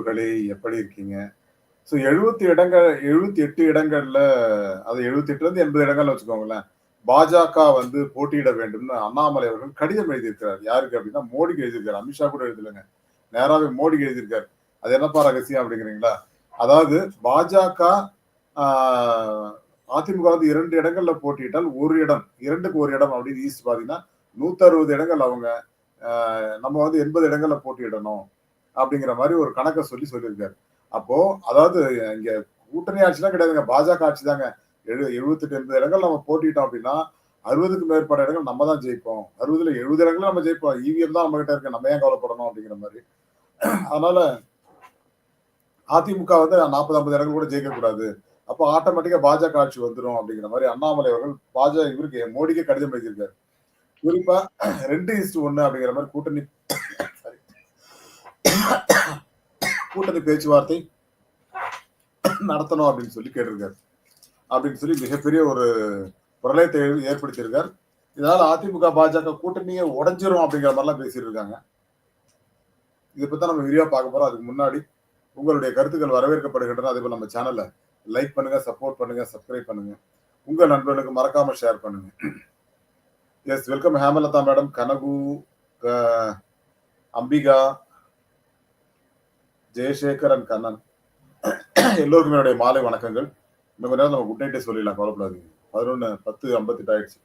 உறவுகளே! எப்படி இருக்கீங்க? ஸோ 70 இடங்கள் 78 இடங்கள்ல அது 78லருந்து 80 இடங்கள்னு வச்சுக்கோங்களேன். பாஜக வந்து போட்டியிட வேண்டும்னு அண்ணாமலை அவர்கள் கடிதம் எழுதியிருக்கிறார். யாருக்கு அப்படின்னா மோடிக்கு எழுதியிருக்காரு. அமித்ஷா கூட எழுதலங்க. நேராவே மோடிக்கு எழுதியிருக்காரு. அது என்னப்பா ரகசியம் அப்படிங்கிறீங்களா அதாவது பாஜக அதிமுக வந்து இரண்டு இடங்கள்ல போட்டியிட்டால் ஒரு இடம், 2க்கு 1 இடம் அப்படின்னு ஈஸ்ட் பார்த்தீங்கன்னா, 160 இடங்கள் அவங்க. நம்ம வந்து 80 இடங்கள்ல போட்டியிடணும். அப்படிங்கிற மாதிரி ஒரு கணக்க சொல்லி சொல்லியிருக்காரு. அப்போ அதாவது இங்க கூட்டணி ஆட்சிலாம் கிடையாதுங்க. பாஜக ஆட்சி தாங்க. எழு 78, 80 இடங்கள் நம்ம போட்டிட்டோம் அப்படின்னா அறுபதுக்கு மேற்பட்ட இடங்கள் நம்ம தான் ஜெயிப்போம். அறுபதுல எழுபது இடங்கள் நம்ம ஜெயிப்போம். இவிஎம் தான் நம்ம கிட்ட இருக்கு. நம்ம ஏன் கவலைப்படணும் அப்படிங்கிற மாதிரி அதனால அதிமுக வந்து 40, 50 இடங்கள் கூட ஜெயிக்கக்கூடாது. அப்போ ஆட்டோமேட்டிக்கா பாஜக ஆட்சி வந்துரும் அப்படிங்கிற மாதிரி அண்ணாமலை அவர்கள் பாஜக இவருக்கு மோடிக்கே கடிதம் எழுதியிருக்காரு. குறிப்பா 2:1 அப்டிங்கிற மாரி அப்படிங்கிற மாதிரி கூட்டணி கூட்டணி பேச்சுவார்த்தை நடத்தணும் அப்படின்னு சொல்லி கேட்டிருக்காரு. அப்படின்னு சொல்லி மிகப்பெரிய ஒரு பிரளயத்தை ஏற்படுத்தியிருக்கார். இதனால அதிமுக, பாஜக கூட்டணியை உடஞ்சிரும் அப்படிங்கிற மாதிரிலாம் பேசிட்டு இருக்காங்க. இத பத்தி தான் நம்ம விரிவா பார்க்க போறோம். அதுக்கு முன்னாடி உங்களுடைய கருத்துக்கள் வரவேற்கப்படுகின்றன. அதேபோல நம்ம சேனல்ல லைக் பண்ணுங்க, சப்போர்ட் பண்ணுங்க, சப்ஸ்கிரைப் பண்ணுங்க. உங்க நண்பர்களுக்கு மறக்காம ஷேர் பண்ணுங்க. Yes welcome Hemalatha madam, Kanagu, Ambika, Jayasekar and Kannan. எல்லோருக்கும் என்னுடைய மாலை வணக்கங்கள். இன்னும் கொஞ்ச நேரம் நம்ம குட் நைட்டே சொல்லிடலாம். கவலைப்படாதீங்க. 11 10:58 ஆயிடுச்சு.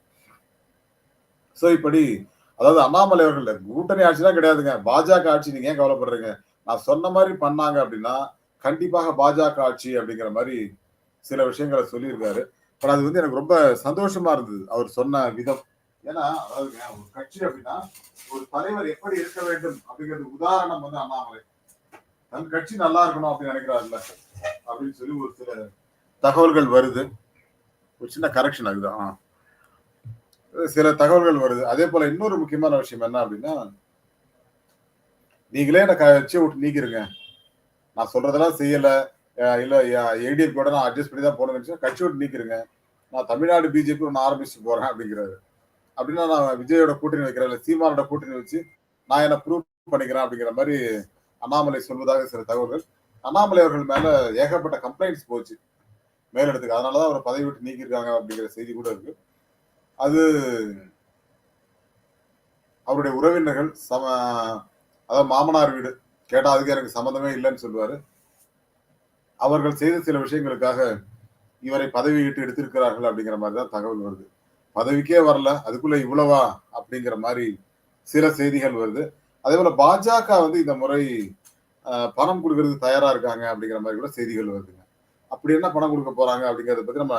ஸோ இப்படி அதாவது அண்ணாமலை அவர்கள் கூட்டணி ஆட்சிலாம் கிடையாதுங்க. பாஜக ஆட்சி நீங்க ஏன் கவலைப்படுறீங்க? நான் சொன்ன மாதிரி பண்ணாங்க அப்படின்னா கண்டிப்பாக பாஜக ஆட்சி அப்படிங்கிற மாதிரி சில விஷயங்களை சொல்லியிருக்காரு. பட் அது வந்து எனக்கு ரொம்ப சந்தோஷமா இருந்தது. அவர் சொன்ன விதம். ஏன்னா, அதாவதுங்க ஒரு கட்சி அப்படின்னா ஒரு தலைவர் எப்படி இருக்க வேண்டும் அப்படிங்கிறது உதாரணம் வந்து அண்ணாமலை. தன் கட்சி நல்லா இருக்கணும் அப்படின்னு நினைக்கிறாருல்ல அப்படின்னு சொல்லி ஒரு சில தகவல்கள் வருது. ஒரு சின்ன கரெக்ஷன் அதுதான். சில தகவல்கள் வருது. அதே போல இன்னொரு முக்கியமான விஷயம் என்ன அப்படின்னா நீங்களே என்னை கட்சியை விட்டு நீக்கிருங்க. நான் சொல்றதெல்லாம் செய்யல. இல்லை இல்ல ஏடிஎம் கூட நான் அட்ஜஸ்ட் பண்ணி தான் போணும்னு கட்சி விட்டு நீக்கிருங்க. நான் தமிழ்நாடு பிஜேபி நான் ஆரம்பிச்சு போறேன் அப்படிங்கிறாரு அப்படின்னா நான் விஜயோட கூட்டணி வைக்கிறேன். இல்லை சீமானோட கூட்டணி வச்சு நான் என்ன ப்ரூவ் பண்ணிக்கிறேன் அப்படிங்கிற மாதிரி அண்ணாமலை சொல்வதாக சில தகவல்கள். அண்ணாமலை அவர்கள் மேல ஏகப்பட்ட கம்ப்ளைண்ட்ஸ் போச்சு. மேலிடத்துக்கு. அதனாலதான் தான் பதவி விட்டு நீக்கியிருக்காங்க அப்படிங்கிற செய்தி கூட இருக்கு. அது அவருடைய உறவினர்கள் சம அதாவது மாமனார் வீடு. கேட்டா அதுக்கு எனக்கு சம்மந்தமே இல்லைன்னு சொல்லுவாரு. அவர்கள் செய்த சில விஷயங்களுக்காக இவரை பதவி விட்டு எடுத்திருக்கிறார்கள் அப்படிங்கிற மாதிரி தான் தகவல் வருது. பதவிக்கே வரல. அதுக்குள்ள இவ்வளவா? அப்படிங்கிற மாதிரி சில செய்திகள் வருது. அதே போல பாஜக வந்து இந்த முறை பணம் கொடுக்கறதுக்கு தயாரா இருக்காங்க அப்படிங்கிற மாதிரி கூட செய்திகள் வருதுங்க. அப்படி என்ன பணம் கொடுக்க போறாங்க அப்படிங்கறத பத்தி நம்ம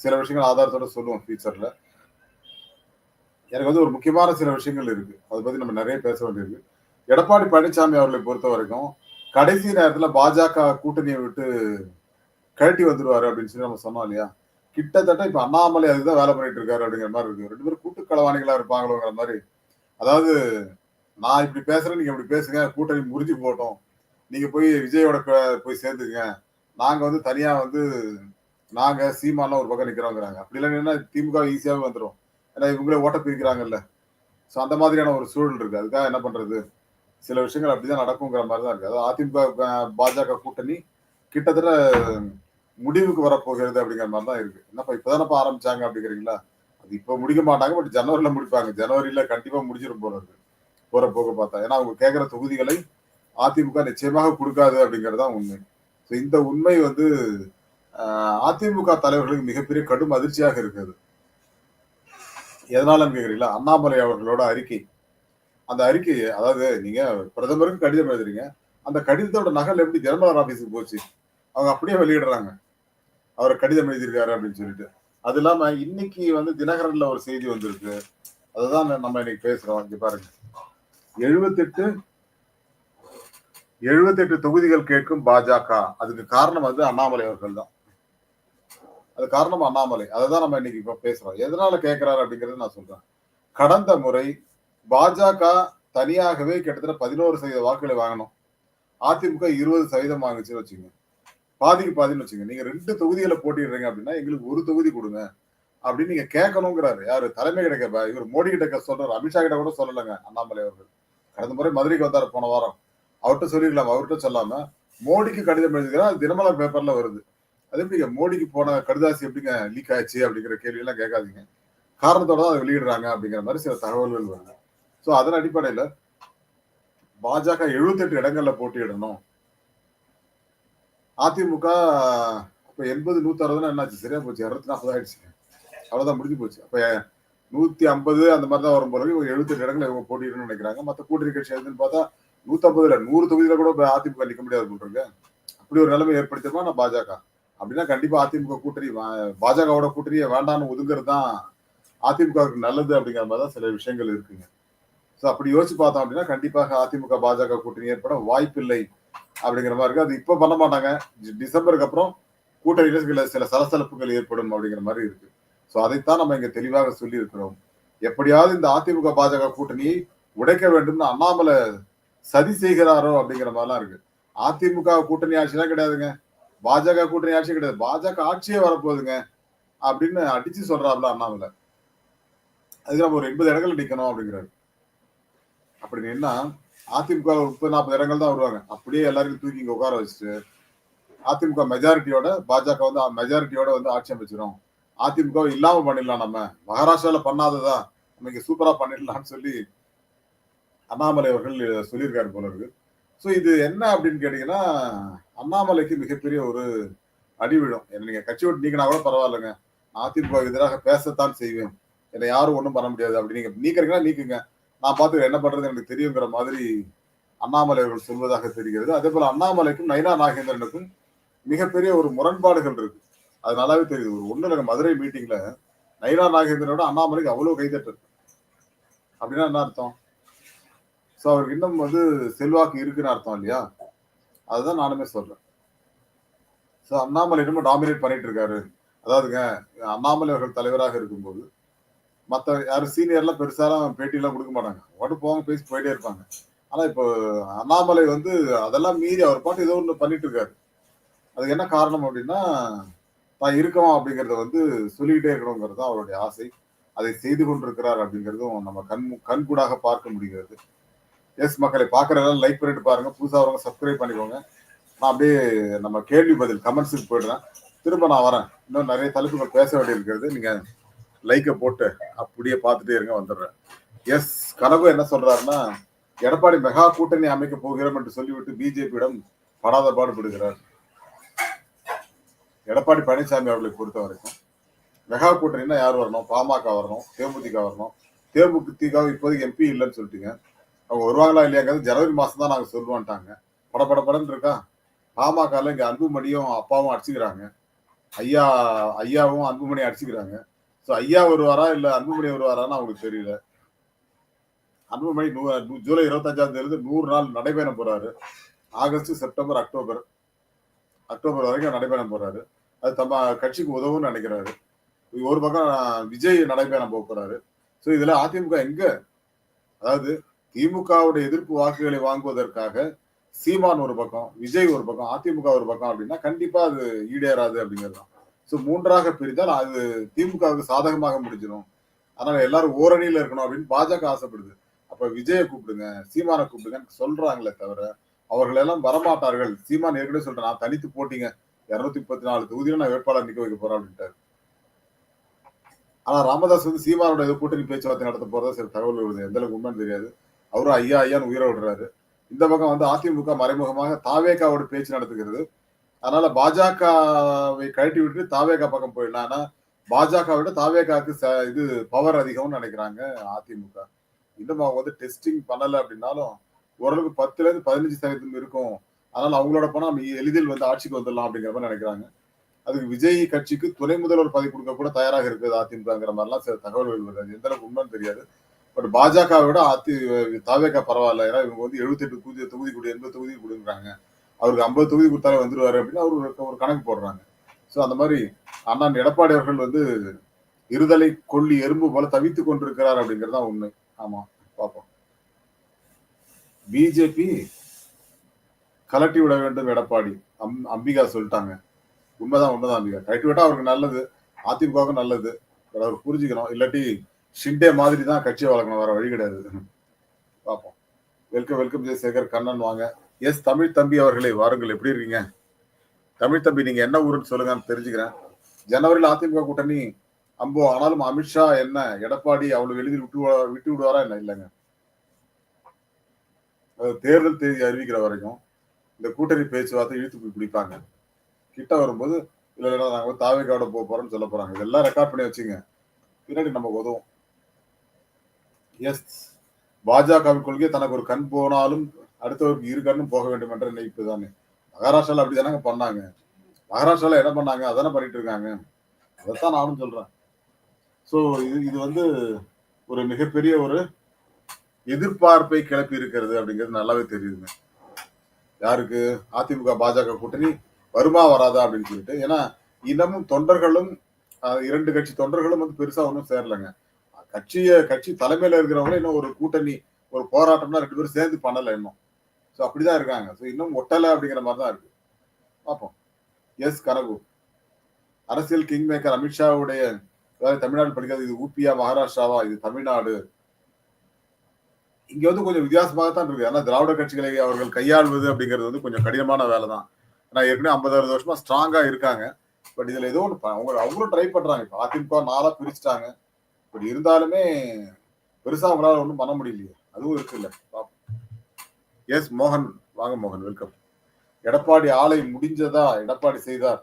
சில விஷயங்கள் ஆதாரத்தோட சொல்லுவோம் ஃபியூச்சர்ல. எனக்கு வந்து ஒரு முக்கியமான சில விஷயங்கள் இருக்கு. அதை பத்தி நம்ம நிறைய பேச வேண்டியிருக்கு. எடப்பாடி பழனிசாமி அவர்களை பொறுத்த வரைக்கும் கடைசி நேரத்துல பாஜக கூட்டணியை விட்டு கழட்டி வந்துருவாரு அப்படின்னு சொல்லி நம்ம சொன்னோம் இல்லையா? கிட்டத்தட்ட இப்ப அண்ணாமலை அதுதான் வேலை பண்ணிட்டு இருக்காரு அப்படிங்கிற மாதிரி இருக்கு. ரெண்டு பேரும் கூட்டு களவாணிகளா இருப்பாங்களோங்கிற மாதிரி அதாவது நான் இப்படி பேசுறேன், நீங்க இப்படி பேசுங்க. கூட்டணி முறிஞ்சு போட்டோம் நீங்க போய் விஜயோட போய் சேர்ந்துக்கங்க. நாங்க வந்து தனியா வந்து நாங்க சீமான்லாம் ஒரு பக்கம் நிக்கிறோங்கிறாங்க. அப்படி இல்லைன்னா திமுக ஈஸியாவே வந்துடும் ஏன்னா இவங்களே ஓட்ட பிரிக்கிறாங்கல்ல. ஸோ அந்த மாதிரியான ஒரு சூழல் இருக்கு. அதுக்காக என்ன பண்றது? சில விஷயங்கள் அப்படிதான் நடக்குங்கிற மாதிரி தான் இருக்கு. அதாவது அதிமுக பாஜக கூட்டணி கிட்டத்தட்ட முடிவுக்கு வரப்போகிறது அப்படிங்கிற மாதிரி தான் இருக்கு. என்னப்பா இப்பதானப்பா ஆரம்பிச்சாங்க அப்படிங்கிறீங்களா அது இப்ப முடிக்க மாட்டாங்க. பட் ஜனவரியில முடிப்பாங்க. ஜனவரியில கண்டிப்பா முடிஞ்சிடும் போல இருக்கு. போற போக பார்த்தா. ஏன்னா அவங்க கேட்கிற தொகுதிகளை அதிமுக நிச்சயமாக கொடுக்காது அப்படிங்கிறது தான் உண்மை. ஸோ இந்த உண்மை வந்து அதிமுக தலைவர்களுக்கு மிகப்பெரிய கடும் அதிர்ச்சியாக இருக்கிறது. எதனாலன்னு கேட்கிறீங்களா? அண்ணாமலை அவர்களோட அறிக்கை. அந்த அறிக்கையை அதாவது நீங்க பிரதமருக்கு கடிதம் எழுதுறீங்க. அந்த கடிதத்தோட நகல் எப்படி ஜெனரல் ஆபீஸுக்கு போச்சு? அவங்க அப்படியே வெளியிடுறாங்க. அவர் கடிதம் எழுதியிருக்காரு அப்படின்னு சொல்லிட்டு. அது இல்லாம இன்னைக்கு வந்து தினகரன்ல ஒரு செய்தி வந்திருக்கு. அதுதான் நம்ம இன்னைக்கு பேசுறோம். இங்க பாருங்க. 78 78 தொகுதிகள் கேட்கும் பாஜக. அதுக்கு காரணம் வந்து அண்ணாமலை அவர்கள் தான். அது காரணம் அண்ணாமலை. அததான் நம்ம இன்னைக்கு இப்ப பேசுறோம். எதனால கேட்கிறாரு அப்படிங்கறத நான் சொல்றேன். கடந்த முறை பாஜக தனியாகவே கிட்டத்தட்ட 11% வாக்குகளை வாங்கணும். அதிமுக 20% வாங்குச்சுன்னு வச்சுங்க பாதிக்கு பாதின்னு வச்சுங்க நீங்க ரெண்டு தொகுதிகளை போட்டிடுறீங்க அப்படின்னா எங்களுக்கு ஒரு தொகுதி கொடுங்க அப்படின்னு நீங்க கேட்கணுங்கிறாரு. யாரு? தலைமை கிடைக்க இவர் மோடி கிட்ட சொல்றாரு. அமித்ஷா கிட்ட கூட சொல்லலங்க அண்ணாமலை அவர்கள். கடந்த முறை மதுரைக்கு வந்தார் போன வாரம். அவர்கிட்ட சொல்லிருக்கலாம் அவர்கிட்ட சொல்லாம. மோடிக்கு கடிதம் எழுதுகிறார் தினமலர் பேப்பர்ல வருது. அது எப்படிங்க? மோடிக்கு போன கடிதாசி எப்படிங்க லீக் ஆச்சு அப்படிங்கிற கேள்வி எல்லாம் கேட்காதீங்க. காரணத்தோட தான் அதை வெளியிடுறாங்க அப்படிங்கிற மாதிரி சில தகவல்கள் வருது. ஸோ அதன் அடிப்படையில் பாஜக எழுபத்தெட்டு இடங்கள்ல போட்டியிடணும். அதிமுக இப்போ எண்பது நூத்தி அறுபதுன்னா என்னாச்சு? சரியா போச்சு. இரநூத்தி நாற்பது ஆயிடுச்சு அவ்வளோதான் முடிஞ்சு போச்சு. அப்போ நூத்தி ஐம்பது அந்த மாதிரி தான் வரும் போது இவங்க எழுபத்தெட்டு இடங்களை இவங்க போட்டியிடணும்னு நினைக்கிறாங்க. மத்த கூட்டணி கட்சி எதுன்னு பார்த்தா நூத்தம்பதுல நூறு தொகுதியில கூட அதிமுக நிக்க முடியாது பண்றாங்க அப்படி ஒரு நிலைமை ஏற்படுத்திருமா நான் பாஜக. அப்படின்னா கண்டிப்பா அதிமுக கூட்டணி பாஜகவோட கூட்டணியை வேண்டாம்னு ஒதுங்குறது தான் அதிமுகவுக்கு நல்லது அப்படிங்கிற மாதிரி தான் சில விஷயங்கள் இருக்குங்க. ஸோ அப்படி யோசிச்சு பார்த்தோம் அப்படின்னா கண்டிப்பாக அதிமுக பாஜக கூட்டணி ஏற்பட வாய்ப்பில்லை அப்படிங்கிற மாதிரி இருக்கு. அது இப்போ பண்ண மாட்டாங்க. டிசம்பருக்கு அப்புறம் கூட்டணியில சில சில சலசலப்புகள் ஏற்படும் அப்படிங்கிற மாதிரி இருக்கு. ஸோ அதைத்தான் நம்ம இங்க தெளிவாக சொல்லி இருக்கிறோம் எப்படியாவது இந்த அதிமுக பாஜக கூட்டணியை உடைக்க வேண்டும்னு அண்ணாமலை சதி செய்கிறாரோ அப்படிங்கிற மாதிரிலாம் இருக்கு. அதிமுக கூட்டணி ஆட்சிலாம் கிடையாதுங்க. பாஜக கூட்டணி ஆட்சி கிடையாது. பாஜக ஆட்சியே வரப்போகுதுங்க அப்படின்னு அடிச்சு சொல்றாப்ல அண்ணாமலை. அதுக்கு நம்ம ஒரு எண்பது இடங்கள் நிற்கணும் அப்படிங்கிறாரு. அப்படி நின்னா அதிமுக முப்பது நாற்பது இடங்கள் தான் வருவாங்க. அப்படியே எல்லாருக்கும் தூக்கி இங்க உட்கார வச்சுட்டு அதிமுக மெஜாரிட்டியோட பாஜக வந்து மெஜாரிட்டியோட வந்து ஆட்சி அமைச்சிடும் அதிமுக இல்லாம பண்ணிடலாம் நம்ம. மகாராஷ்டிரால பண்ணாததான் நம்ம இங்க சூப்பரா பண்ணிடலாம்னு சொல்லி அண்ணாமலை அவர்கள் சொல்லியிருக்காரு போல இருக்கு ஸோ இது என்ன அப்படின்னு கேட்டீங்கன்னா அண்ணாமலைக்கு மிகப்பெரிய ஒரு அடி விழும் என்ன நீங்க கட்சி விட்டு நீக்கினா கூட பரவாயில்லைங்க. அதிமுக எதிராக பேசத்தான் செய்வேன். என்னை யாரும் ஒன்றும் பண்ண முடியாது. அப்படி நீங்க நீக்கிறீங்கன்னா நீக்குங்க. நான் பார்த்து என்ன பண்றது எனக்கு தெரியுங்கிற மாதிரி அண்ணாமலை அவர்கள் சொல்வதாக தெரிகிறது. அதே போல அண்ணாமலைக்கும் நயனா நாகேந்திரனுக்கும் மிகப்பெரிய ஒரு முரண்பாடுகள் இருக்கு. அது நல்லாவே தெரியுது. ஒரு ஒண்ணு இல்லைங்க மதுரை மீட்டிங்ல நைனா நாகேந்திரனோட அண்ணாமலைக்கு அவ்வளவு கைதட்டு அப்படின்னா என்ன அர்த்தம்? ஸோ அவருக்கு இன்னும் வந்து செல்வாக்கு இருக்குன்னு அர்த்தம் இல்லையா? அதுதான் நானுமே சொல்றேன். ஸோ அண்ணாமலை இன்னும் டாமினேட் பண்ணிட்டு இருக்காரு. அதாவதுங்க அண்ணாமலை அவர்கள் தலைவராக இருக்கும்போது மற்ற யாரும் சீனியர்லாம் பெருசாலாம் பேட்டியெல்லாம் கொடுக்க மாட்டாங்க. உடனே போவாங்க பேசி போயிட்டே இருப்பாங்க. ஆனால் இப்போ அண்ணாமலை வந்து அதெல்லாம் மீறி அவர் பாட்டு ஏதோ ஒன்று பண்ணிட்டு இருக்காரு. அதுக்கு என்ன காரணம் அப்படின்னா தான் இருக்கோம் அப்படிங்கறத வந்து சொல்லிக்கிட்டே இருக்கணுங்கிறது தான் அவருடைய ஆசை. அதை செய்து கொண்டிருக்கிறார் அப்படிங்கிறதும் நம்ம கண் கண்கூடாக பார்க்க முடிகிறது. எஸ் மக்களை பார்க்கறதெல்லாம் லைக் பண்ணிட்டு பாருங்க. புதுசாக வரவங்க சப்ஸ்கிரைப் பண்ணிக்கோங்க. நான் அப்படியே நம்ம கேள்வி பதில் கமெண்ட்ஸுக்கு போயிடுறேன். திரும்ப நான் வரேன். இன்னும் நிறைய தலைப்புகள் பேச வேண்டியிருக்கிறது. நீங்க லைக்கை போட்டு அப்படியே பார்த்துட்டே இருங்க வந்துடுறேன். எஸ் கனவு என்ன சொல்றாருன்னா எடப்பாடி மெகா கூட்டணி அமைக்க போகிறோம் என்று சொல்லிவிட்டு பிஜேபியிடம் படாத பாடுபடுகிறார். எடப்பாடி பழனிசாமி அவர்களை பொறுத்த வரைக்கும் மெகா கூட்டணின்னா யார் வரணும்? பாமக வரணும் தேமுதிக வரணும். தேமுதிக இப்போதைக்கு எம்பி இல்லைன்னு சொல்லிட்டீங்க. அவங்க வருவாங்களா இல்லையாங்கிறது ஜனவரி மாசம் தான் நாங்கள் சொல்லுவோன்ட்டாங்க பட பட படன்னு இருக்கா? பாமகல இங்கே அன்புமணியும் அப்பாவும் அடிச்சுக்கிறாங்க. ஐயா ஐயாவும் அன்புமணி அடிச்சுக்கிறாங்க. ஸோ ஐயா வருவாரா இல்லை அன்புமணி வருவாரான்னு அவங்களுக்கு தெரியல. அன்புமணி நூ நூ- ஜூலை இருபத்தஞ்சாம் தேதி நூறு நாள் நடைபயணம் போறாரு. August September October. அக்டோபர் வரைக்கும் நடைபயணம் போறாரு. அது தம்ம கட்சிக்கு உதவும்னு நினைக்கிறாரு. ஒரு பக்கம் விஜய் நடைபயணம் போக போறாரு. ஸோ இதுல அதிமுக எங்க? அதாவது திமுகவுடைய எதிர்ப்பு வாக்குகளை வாங்குவதற்காக சீமான் ஒரு பக்கம் விஜய் ஒரு பக்கம் அதிமுக ஒரு பக்கம் அப்படின்னா கண்டிப்பா அது ஈடேறாது அப்படிங்கிறது தான் ஸோ மூன்றாக பிரித்தால் அது திமுகவுக்கு சாதகமாக முடிஞ்சிடும். அதனால எல்லாரும் ஓரணியில இருக்கணும் அப்படின்னு பாஜக ஆசைப்படுது. அப்ப விஜயை கூப்பிடுங்க சீமானை கூப்பிடுங்கன்னு சொல்றாங்களே தவிர அவர்கள் எல்லாம் வரமாட்டார்கள். சீமான் ஏற்கனவே சொல்றேன் நான் தனித்து போட்டீங்க. இருநூத்தி முப்பத்தி நாலு தொகுதியில நான் வேட்பாளர் நிக்க வைக்க போறேன் அப்படின்ட்டாரு. ஆனா ராமதாஸ் வந்து சீமானோட இது கூட்டணி பேச்சுவார்த்தை நடத்த போறதா சில தகவல் வருது. எந்த அளவுக்கு உண்மைன்னு தெரியாது. அவரும் ஐயா ஐயான்னு உயிரை விடுறாரு. இந்த பக்கம் வந்து அதிமுக மறைமுகமாக தாவேகாவோட பேச்சு நடத்துகிறது. அதனால பாஜகவை கழட்டி விட்டு தாவேகா பக்கம் போயிடலாம். ஆனா பாஜக விட தாவேகாக்கு ச- இது பவர் அதிகம்னு நினைக்கிறாங்க அதிமுக. இன்னும் அவங்க வந்து டெஸ்டிங் பண்ணல அப்படின்னாலும் ஓரளவுக்கு பத்துல இருந்து பதினஞ்சு சதவீதம் இருக்கும். அதனால அவங்களோட போனா நம்ம எளிதில் வந்து ஆட்சிக்கு வந்துடலாம் அப்படிங்கிற மாதிரி நினைக்கிறாங்க. அதுக்கு விஜய் கட்சிக்கு துணை முதல்வர் பதவி கொடுக்க கூட தயாராக இருக்குது அதிமுகங்கிற மாதிரிலாம் சில தகவல்கள் வருது. எந்த அளவுக்கு உண்மைன்னு தெரியாது. பட் பாஜகவை விட அதி தாவேக்கா பரவாயில்ல. ஏன்னா இவங்க வந்து எழுபத்தெட்டு தொகுதி தொகுதி கொடு எண்பது தொகுதி கொடுங்கிறாங்க. அவருக்கு ஐம்பது தொகுதி கொடுத்தாலே வந்துருவாரு அப்படின்னு அவர் ஒரு- கணக்கு போடுறாங்க. ஸோ அந்த மாதிரி அண்ணன் எடப்பாடி அவர்கள் வந்து இருதலை கொல்லி எறும்பு போல தவித்துக் கொண்டிருக்கிறார் அப்படிங்கிறது தான் உண்மை. ஆமா பார்ப்போம். பிஜேபி கலட்டி விட வேண்டும் எடப்பாடி. அம் அம்பிகா சொல்லிட்டாங்க. உண்மைதான் உண்மைதான் அம்பிகா. கலட்டி விட்டா அவருக்கு நல்லது. அதிமுகவுக்கு நல்லது. அவர் புரிஞ்சுக்கணும். இல்லாட்டி ஷிண்டே மாதிரி தான் கட்சியை வளர்க்கணும். வேற வழி கிடையாது. பார்ப்போம். வெல்கம் வெல்கம் ஜெயசேகர் கண்ணன் வாங்க. எஸ் தமிழ் தம்பி அவர்களே வாருங்கள். எப்படி இருக்கீங்க? தமிழ் தம்பி நீங்க என்ன ஊருன்னு சொல்லுங்கன்னு தெரிஞ்சுக்கிறேன். ஜனவரியில் அதிமுக கூட்டணி. அம்போ ஆனாலும் அமித்ஷா என்ன? எடப்பாடி அவ்வளவு எழுதி விட்டு விட்டு விடுவாரா என்ன? இல்லைங்க. தேர்தல் தேதி அறிவிக்கிற வரைக்கும் இந்த கூட்டணி பேச்சுவார்த்தை இழுத்து போய் பிடிப்பாங்க. கிட்ட வரும்போது இல்லை இல்லை நாங்கள் வந்து தாவேக்காவோட போக போறோம்னு சொல்ல போறாங்க. இதெல்லாம் ரெக்கார்ட் பண்ணி வச்சுங்க. பின்னாடி நமக்கு உதவும். எஸ் பாஜகவின் கொள்கை தனக்கு ஒரு கண் போனாலும் அடுத்தவருக்கு இரு கண்ணும் போக வேண்டும் என்ற நினைப்பு தானே. மகாராஷ்டிரால அப்படி தானங்க பண்ணாங்க. மகாராஷ்டிரால என்ன பண்ணாங்க? அதானே பண்ணிட்டு இருக்காங்க. அதைத்தான் நானும் சொல்றேன். ஸோ இது இது வந்து ஒரு மிகப்பெரிய ஒரு எதிர்பார்ப்பை கிளப்பி இருக்கிறது அப்படிங்கிறது நல்லாவே தெரியுதுங்க. யாருக்கு? அதிமுக பாஜக கூட்டணி வருமா வராதா அப்படின்னு சொல்லிட்டு ஏன்னா இன்னமும் தொண்டர்களும் இரண்டு கட்சி தொண்டர்களும் வந்து பெருசா ஒன்றும் சேரலைங்க. கட்சியை கட்சி தலைமையில இருக்கிறவங்களும் இன்னும் ஒரு கூட்டணி ஒரு போராட்டம்னா ரெண்டு பேரும் சேர்ந்து பண்ணல இன்னும். ஸோ அப்படிதான் இருக்காங்க. ஸோ இன்னும் ஒட்டலை அப்படிங்கிற மாதிரி தான் இருக்கு. பார்ப்போம். எஸ். கனகு அரசியல் கிங் மேக்கர் அமித்ஷாவுடைய தமிழ்நாடு படிக்கிறது இது ஊபியா மகாராஷ்டிராவா? இது தமிழ்நாடு. இங்க வந்து கொஞ்சம் வித்தியாசமாக தான் இருக்கு ஆனா திராவிட கட்சிகளை அவர்கள் கையாள்வது அப்படிங்கிறது வந்து கொஞ்சம் கடினமான வேலை தான் ஏன்னா ஏற்கனவே ஐம்பது அறுபது வருஷமா ஸ்ட்ராங்கா இருக்காங்க. பட் இதுல ஏதோ ஒன்று அவங்க அவங்களும் ட்ரை பண்றாங்க. இப்போ அதிமுக நாளா பிரிச்சுட்டாங்க. பட் இருந்தாலுமே பெருசா அவங்களால ஒன்றும் பண்ண முடியலையே. அதுவும் இருக்குல்ல எஸ் மோகன். வாங்க மோகன். வெல்கம் எடப்பாடி ஆலை முடிஞ்சதா? எடப்பாடி செய்தார்.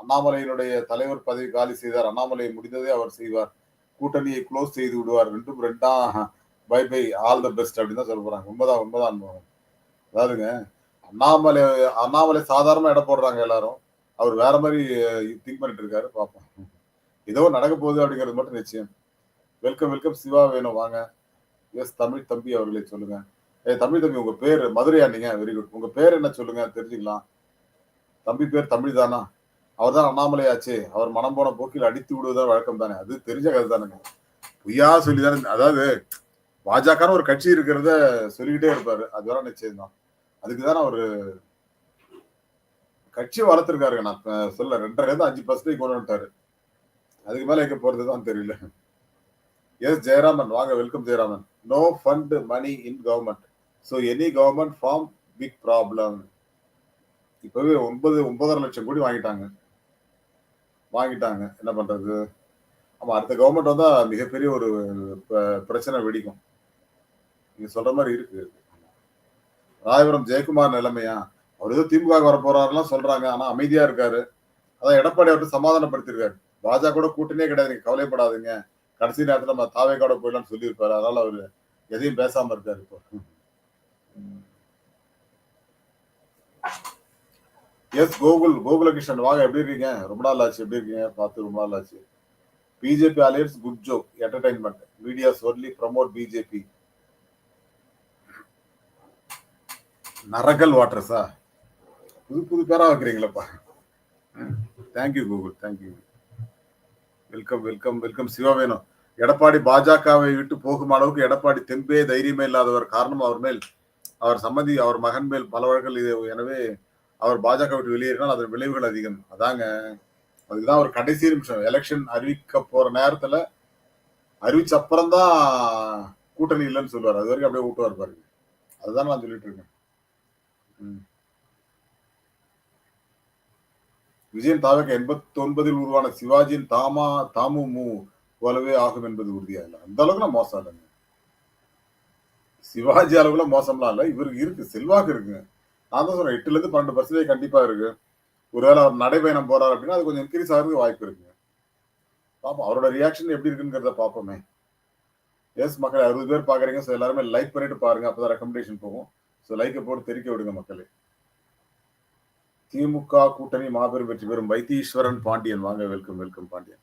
அண்ணாமலையினுடைய தலைவர் பதவி காலி செய்தார். அண்ணாமலை முடிந்ததே அவர் செய்வார். கூட்டணியை க்ளோஸ் செய்து விடுவார். ரெண்டும் ரெண்டா bye bye all the best அப்படின்னு தான் சொல்ல போறாங்க. உண்மைதான் உண்மைதான் அனுபவம் அதாவதுங்க அண்ணாமலை அண்ணாமலை சாதாரண இட போடுறாங்க எல்லாரும். அவர் வேற மாதிரி திங்க் பண்ணிட்டு இருக்காரு பார்ப்போம். ஏதோ நடக்க போகுது அப்படிங்கிறது மட்டும் நிச்சயம். வெல்கம் வெல்கம் சிவா வேணும் வாங்க. எஸ் தமிழ் தம்பி அவர்களே சொல்லுங்க. ஏ தமிழ் தம்பி உங்க பேர் மதுரையா நீங்க வெரி குட் உங்க பேர் என்ன சொல்லுங்க தெரிஞ்சுக்கலாம். தம்பி பேர் தமிழ் தானா? அவர் தான் அண்ணாமலை ஆச்சே. அவர் மனம் போன போக்கில் அடித்து விடுவதா வழக்கம் தானே அது தெரிஞ்ச கதை தானுங்க பொய்யா சொல்லி தானே அதாவது பாஜகன்னு ஒரு கட்சி இருக்கிறத சொல்லிக்கிட்டே இருப்பாரு. அது வேற நிச்சயம் தான் அதுக்கு தானே அவரு கட்சி வளர்த்துருக்காருங்க. நான் சொல்ல ரெண்டரை இருந்து அஞ்சு பர்சன்டேஜ் கொண்டு வந்துட்டாரு. அதுக்கு மேல எங்க போறதுதான் தெரியல. எஸ் ஜெயராமன் வாங்க welcome Jayaraman. No fund money in government so any government form big problem இப்பவே ஒன்பது ஒன்பதரை லட்சம் கோடி வாங்கிட்டாங்க. வாங்கிட்டாங்க. என்ன பண்றது? ஆமா அடுத்த கவர்மெண்ட் வந்தா மிகப்பெரிய ஒரு ப- பிரச்சனை வெடிக்கும். நீங்க சொல்ற மாதிரி இருக்கு. ராயபுரம் ஜெயக்குமார் நிலைமையா? அவர் ஏதோ திமுக வர போறாருலாம் சொல்றாங்க. ஆனா அமைதியா இருக்காரு. அதான் எடப்பாடி அவர்கிட்ட சமாதானப்படுத்திருக்காரு பாஜக கூட கூட்டணியே கிடையாது. நீங்க கவலைப்படாதுங்க. கடைசி நேரத்துல நம்ம தாவேக்காட போயிடலாம்னு சொல்லியிருப்பாரு. அதனால அவரு எதையும் பேசாம இருக்காரு இப்போ. எஸ் கோகுல் கோகுலகிருஷ்ணன் வாங்க எப்படி இருக்கீங்க? ரொம்ப நாள் ஆச்சு. எப்படி இருக்கீங்க? பார்த்து ரொம்ப நாள் ஆச்சு. BJP alliance good joke entertainment medias சொல்லி ப்ரமோட் பிஜேபி நரகல் வாட்டர்ஸா புது புது பேரா வைக்கிறீங்களப்பா. Thank you Google thank you welcome welcome welcome சிவவேணும் Edappadi பாஜகவை விட்டு போகும் அளவுக்கு எடப்பாடி தெம்பே தைரியமே இல்லாதவர் காரணம் அவர் மேல். அவர் சம்மதி அவர் மகன் மேல் பல வழக்கல் இது எனவே அவர் பாஜக விட்டு வெளியேறினால் அதன் விளைவுகள் அதிகம். அதாங்க அதுதான் அவர் கடைசி நிமிஷம். எலெக்ஷன் அறிவிக்க போற நேரத்துல அறிவிச்ச அப்புறம் தான் கூட்டணி இல்லைன்னு சொல்லுவார். அது வரைக்கும் அப்படியே விட்டுவார் பாருங்க. அதுதான் நான் சொல்லிட்டு இருக்கேன். விஜயன் தாவக எண்பத்தி ஒன்பதில் உருவான சிவாஜியின் தாமா தாமு மு போலவே ஆகும் என்பது உறுதியா இல்லை. அந்த அளவுக்கு நான் மோசம் இல்லைங்க. சிவாஜி அளவுல மோசம்லாம் இல்லை. இவருக்கு இருக்கு செல்வாக்கு இருக்குங்க நான் தான் சொல்றேன் எட்டுல இருந்து பன்னெண்டு பர்சன்டேஜ் கண்டிப்பா இருக்கு. ஒருவேளை அவர் நடைபயணம் போறாரு அப்படின்னா அது கொஞ்சம் இன்க்ரீஸ் ஆகுறது வாய்ப்பு இருக்குங்க. பாப்போம் அவரோட ரியாக்ஷன் எப்படி இருக்குங்கிறத பார்ப்போமே எஸ் மக்கள் அறுபது பேர் பாக்குறீங்க ஸோ எல்லாருமே லைக் பண்ணிட்டு பாருங்க. அப்பதான் ரெக்கமெண்டேஷன் போகும். ஸோ லைக்கை போட்டு தெரிக்க விடுங்க மக்களே. திமுக கூட்டணி மாபெரும் வெற்றி பெறும் வைத்தீஸ்வரன் பாண்டியன். வாங்க வெல்கம் வெல்கம் பாண்டியன்.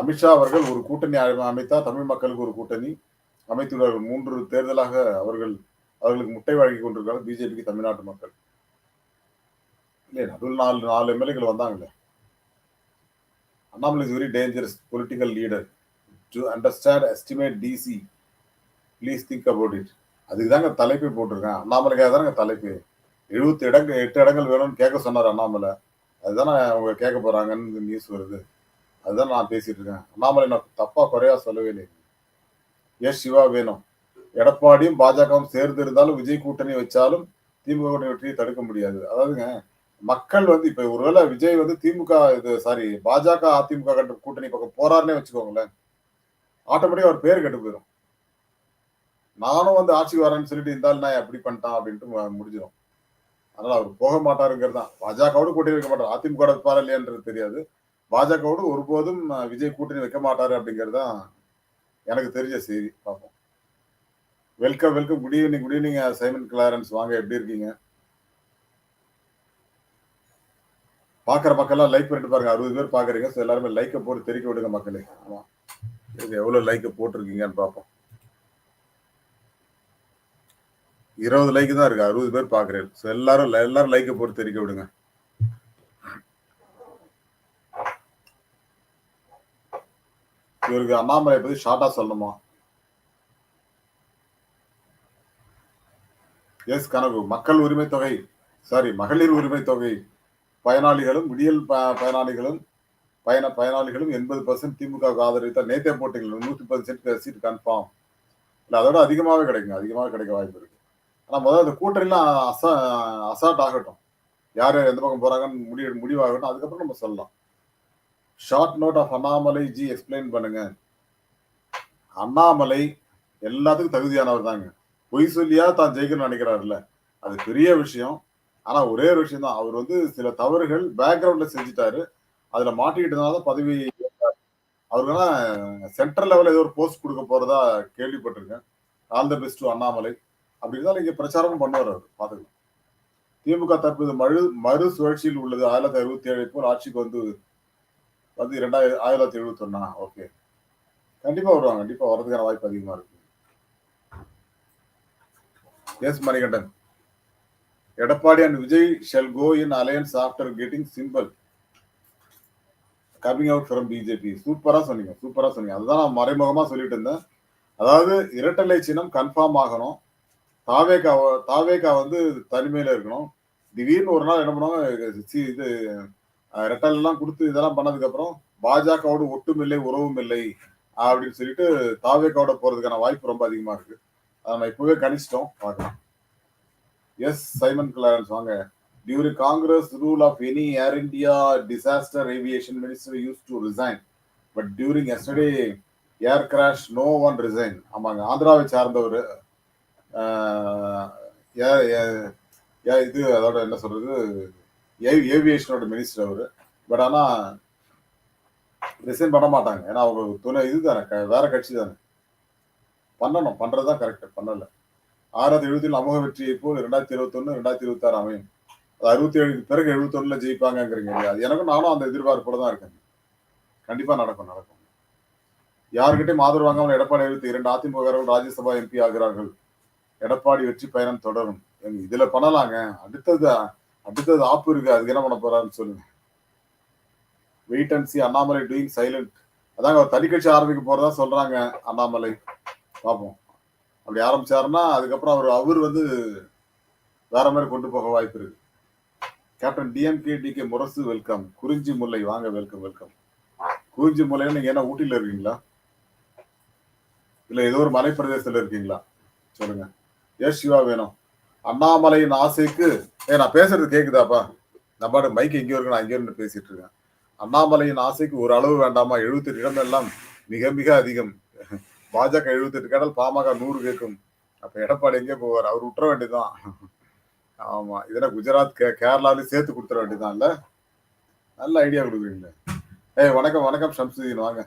அமித்ஷா அவர்கள் ஒரு கூட்டணி அமைத்தா தமிழ் மக்களுக்கு ஒரு கூட்டணி அமைத்துள்ளார்கள். மூன்று தேர்தலாக அவர்கள் அவர்களுக்கு முட்டை வழங்கி கொண்டிருக்கிறார்கள் பிஜேபிக்கு தமிழ்நாட்டு மக்கள். இல்லை நடுவில் நாலு நாலு எம்எல்ஏக்கள் வந்தாங்களே. Annamalai is very dangerous political leader to understand estimate DC please think about it அதுக்கு தாங்க தலைப்பை போட்டிருக்கேன். அண்ணாமலைக்காக தானங்க தலைப்பு. எழுபத்தி இடங்கள் எட்டு இடங்கள் வேணும்னு கேட்க சொன்னார் அண்ணாமலை. அதுதானே அவங்க கேட்க போகிறாங்கன்னு நியூஸ் வருது. அதுதான் நான் பேசிகிட்டு இருக்கேன். அண்ணாமலை நான் தப்பாக குறையா சொல்லவே இல்லை. எஸ் சிவா வேணும். எடப்பாடியும் பாஜகவும் சேர்ந்து இருந்தாலும் விஜய் கூட்டணி வச்சாலும் திமுக கூட்டணி வெற்றியை தடுக்க முடியாது. அதாவதுங்க மக்கள் வந்து இப்போ ஒருவேளை விஜய் வந்து திமுக இது சாரி பாஜக அதிமுக கட்ட கூட்டணி பக்கம் போறாருன்னே வச்சுக்கோங்களேன். ஆட்டோமேட்டிக்காக அவர் பேர் கெட்டு போயிடும் நானும் வந்து ஆட்சிக்கு வரேன்னு சொல்லிட்டு இருந்தாலும் நான் எப்படி பண்ணிட்டான் அப்படின்ட்டு முடிஞ்சிடும் அதனால அவர் போக மாட்டாருங்கிறது தான். பாஜகவோடு கூட்டணி வைக்க மாட்டார். அதிமுக வைப்பாரா இல்லையான்றது தெரியாது. பாஜகவோடு ஒருபோதும் விஜய் கூட்டணி வைக்க மாட்டாரு அப்படிங்கிறது தான் எனக்கு தெரிஞ்ச செய்தி. பார்ப்போம். Welcome welcome. Good evening good evening Simon Clarence. வாங்க எப்படி இருக்கீங்க? பாக்குற மக்கள்லாம் லைக் பண்ணிட்டு பாருங்க. அறுபது பேர் பாக்குறீங்க ஸோ எல்லாருமே லைக்கை போட்டு தெரிக்க விடுங்க மக்களே. ஆமா. இது எவ்வளவு லைக்கை போட்டிருக்கீங்கன்னு பார்ப்போம். இருபது லைக் தான் இருக்கு அறுபது பேர் பாக்குறேன் ஸோ எல்லாரும் எல்லாரும் லைக்கை போட்டு தெரிவிக்க விடுங்க. இவருக்கு அண்ணாமலை பத்தி ஷார்ட்டா சொல்லணுமா? எஸ் கனவு. மக்கள் உரிமை தொகை. சாரி மகளிர் உரிமை தொகை. பயனாளிகளும் விடியல் ப- பயனாளிகளும் பயண பயனாளிகளும் எண்பது பர்சன்ட் திமுக ஆதரித்த நேத்தே போட்டிங்களா நூத்தி பத்து சென்ட் சீட் கன்ஃபார்ம் இல்லை அதோட அதிகமாகவே கிடைக்கும் அதிகமாக கிடைக்க வாய்ப்பு இருக்கு. ஆனா முதல்ல அந்த கூட்டணிலாம் அசா அசால்ட் ஆகட்டும். யார் யார் எந்த பக்கம் போறாங்கன்னு முடிவு முடிவாகட்டும். அதுக்கப்புறம் நம்ம சொல்லலாம். Short note of Annamalai ji explain பண்ணுங்க. அண்ணாமலை எல்லாத்துக்கும் தகுதியானவர் தாங்க. பொய் சொல்லியா தான் ஜெயிக்கணும்னு நினைக்கிறாருல்ல. அது பெரிய விஷயம். ஆனா ஒரே ஒரு விஷயம் தான். அவர் வந்து சில தவறுகள் பேக்ரவுண்ட்ல செஞ்சுட்டாரு. அதுல மாட்டிக்கிட்டதுனால தான் பதவி அவருக்கெல்லாம் சென்ட்ரல் லெவலில் ஏதோ ஒரு போஸ்ட் கொடுக்க போறதா கேள்விப்பட்டிருக்கேன். All the best Annamalai. அப்படி இருந்தாலும் இங்க பிரச்சாரமும் பண்ணுவார் அவர். பாத்துக்கலாம் திமுக தற்போது மறு மறு சுழற்சியில் உள்ளது ஆயிரத்தி தொள்ளாயிரத்தி அறுபத்தி ஏழு போல் ஆட்சிக்கு வந்து வந்து ரெண்டாயிரம் ஆயிரத்தி தொள்ளாயிரத்தி எழுபத்தி ஒன்னா ஓகே. கண்டிப்பா வருவாங்க. கண்டிப்பா வர்றதுக்கான வாய்ப்பு அதிகமா இருக்கு. Yes Manikandan. Edappadi and Vijay shall go in alliance after getting simple coming out from BJP சூப்பரா சொன்னீங்க. சூப்பரா சொன்னீங்க. அதுதான் நான் மறைமுகமா சொல்லிட்டு இருந்தேன். அதாவது இரட்டலை சின்னம் கன்ஃபார்ம் ஆகணும். தாவேகா தாவேகா வந்து தனிமையில இருக்கணும். திடீர்னு ஒரு நாள் என்ன பண்ணுவாங்க இது ரெட்டல் எல்லாம் கொடுத்து இதெல்லாம் பண்ணதுக்கு அப்புறம் பாஜகவோட ஒட்டும் இல்லை உறவும் இல்லை அப்படின்னு சொல்லிட்டு தாவேகாவோட போறதுக்கான வாய்ப்பு ரொம்ப அதிகமா இருக்கு. அதை நம்ம இப்பவே கணிச்சிட்டோம் பார்க்கலாம். எஸ் சைமன் கிளாரன்ஸ் வாங்க during Congress rule of any Air India disaster aviation minister use to resign but during yesterday air crash no one resign ஆமாங்க. ஆந்திராவை சார்ந்தவர் இது அதோட என்ன சொல்றது? ஏவியேஷனோட மினிஸ்டர் அவர். பட் ஆனால் ரிசைன் பண்ண மாட்டாங்க. ஏன்னா அவங்க துணை இதுதானே க- வேற கட்சி தானே பண்ணணும். பண்றதுதான் கரெக்ட் பண்ணல. ஆறாவது எழுபத்தில் அமோக வெற்றியை போல் ரெண்டாயிரத்தி இருபத்தொன்னு ரெண்டாயிரத்தி இருபத்தி ஆறு அமையும். அது அறுபத்தி ஏழுக்கு பிறகு எழுபத்தொன்னுல ஜெயிப்பாங்கிறீங்க இல்லையா? அது எனக்கும் நானும் அந்த எதிர்பார்ப்போட தான் இருக்கேன் கண்டிப்பா நடக்கும் நடக்கும். யாருக்கிட்டையும் ஆதரவு வாங்காமல் எடப்பாடி எழுபத்தி இரண்டு அதிமுகவர்கள் ராஜ்யசபா எம்பி ஆகிறார்கள். எடப்பாடி வெற்றி பயணம் தொடரும். இதுல பண்ணலாங்க. அடுத்தது அடுத்தது ஆப்பு இருக்கு. அதுக்கு என்ன பண்ண போறாருன்னு சொல்லுங்க. Wait and see Annamalai doing silent அதாங்க அவர் தனி கட்சி ஆரம்பிக்க போறதா சொல்றாங்க அண்ணாமலை. பார்ப்போம் அப்படி ஆரம்பிச்சாருன்னா அதுக்கப்புறம் அவர் அவர் வந்து வேற மாதிரி கொண்டு போக வாய்ப்பு இருக்கு. Captain DMK DK Murasu welcome Kurinji Mullai வாங்க வெல்கம் வெல்கம் குறிஞ்சி முல்லைன்னு நீங்க என்ன ஊட்டியில இருக்கீங்களா? இல்ல ஏதோ ஒரு மலைப்பிரதேசத்துல இருக்கீங்களா? சொல்லுங்க. எஸ் சிவா வேணும் அண்ணாமலையின் ஆசைக்கு ஏ நான் பேசுறது கேக்குதாப்பா? நான் பாட்டு மைக் எங்கேயோ இருக்கு? நான் இங்கே இருந்து பேசிட்டு இருக்கேன். அண்ணாமலையின் ஆசைக்கு ஒரு அளவு வேண்டாமா? எழுபத்தெட்டு இடம் எல்லாம் மிக மிக அதிகம். பாஜக எழுபத்தெட்டு கேட்டால் பாமக நூறு கேட்கும். அப்ப எடப்பாடி எங்கே போவார்? அவர் விட்டுற வேண்டியதுதான் ஆமா இதெல்லாம் குஜராத் கே கேரளாவிலையும் சேர்த்து கொடுத்துட வேண்டியதுதான் இல்ல? நல்ல ஐடியா கொடுக்குறீங்களே. ஏய் வணக்கம் வணக்கம் ஷம்சுதீன் வாங்க.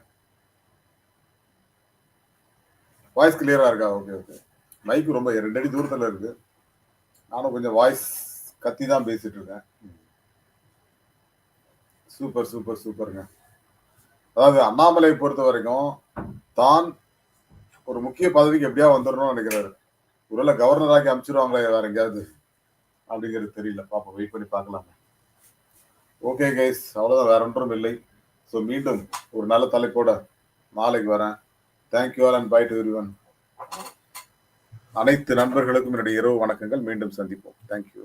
வாய்ஸ் கிளியரா இருக்கா? ஓகே ஓகே மைக் ரொம்ப ரெண்டு அடி தூரத்தில் இருக்கு. நானும் கொஞ்சம் வாய்ஸ் கத்தி தான் பேசிட்டு இருக்கேன். சூப்பர் சூப்பர் சூப்பருங்க அதாவது அண்ணாமலையை பொறுத்த வரைக்கும் தான் ஒரு முக்கிய பதவிக்கு எப்படியா வந்துடணும்னு நினைக்கிறாரு. ஒருவேளை கவர்னர் ஆக்கி அனுப்பிச்சிருவாங்களே வேற எங்கேயாவது? அப்படிங்கிறது தெரியல. பாப்போம் வெயிட் பண்ணி பார்க்கலாம். ஓகே கைஸ் அவ்வளோதான் வேற ஒன்றும் இல்லை. ஸோ மீண்டும் ஒரு நல்ல தலைப்போட நாளைக்கு வரேன். Thank you all and bye to every அனைத்து நண்பர்களுக்கும் என்னுடைய இரவு வணக்கங்கள். மீண்டும் சந்திப்போம். தேங்க்யூ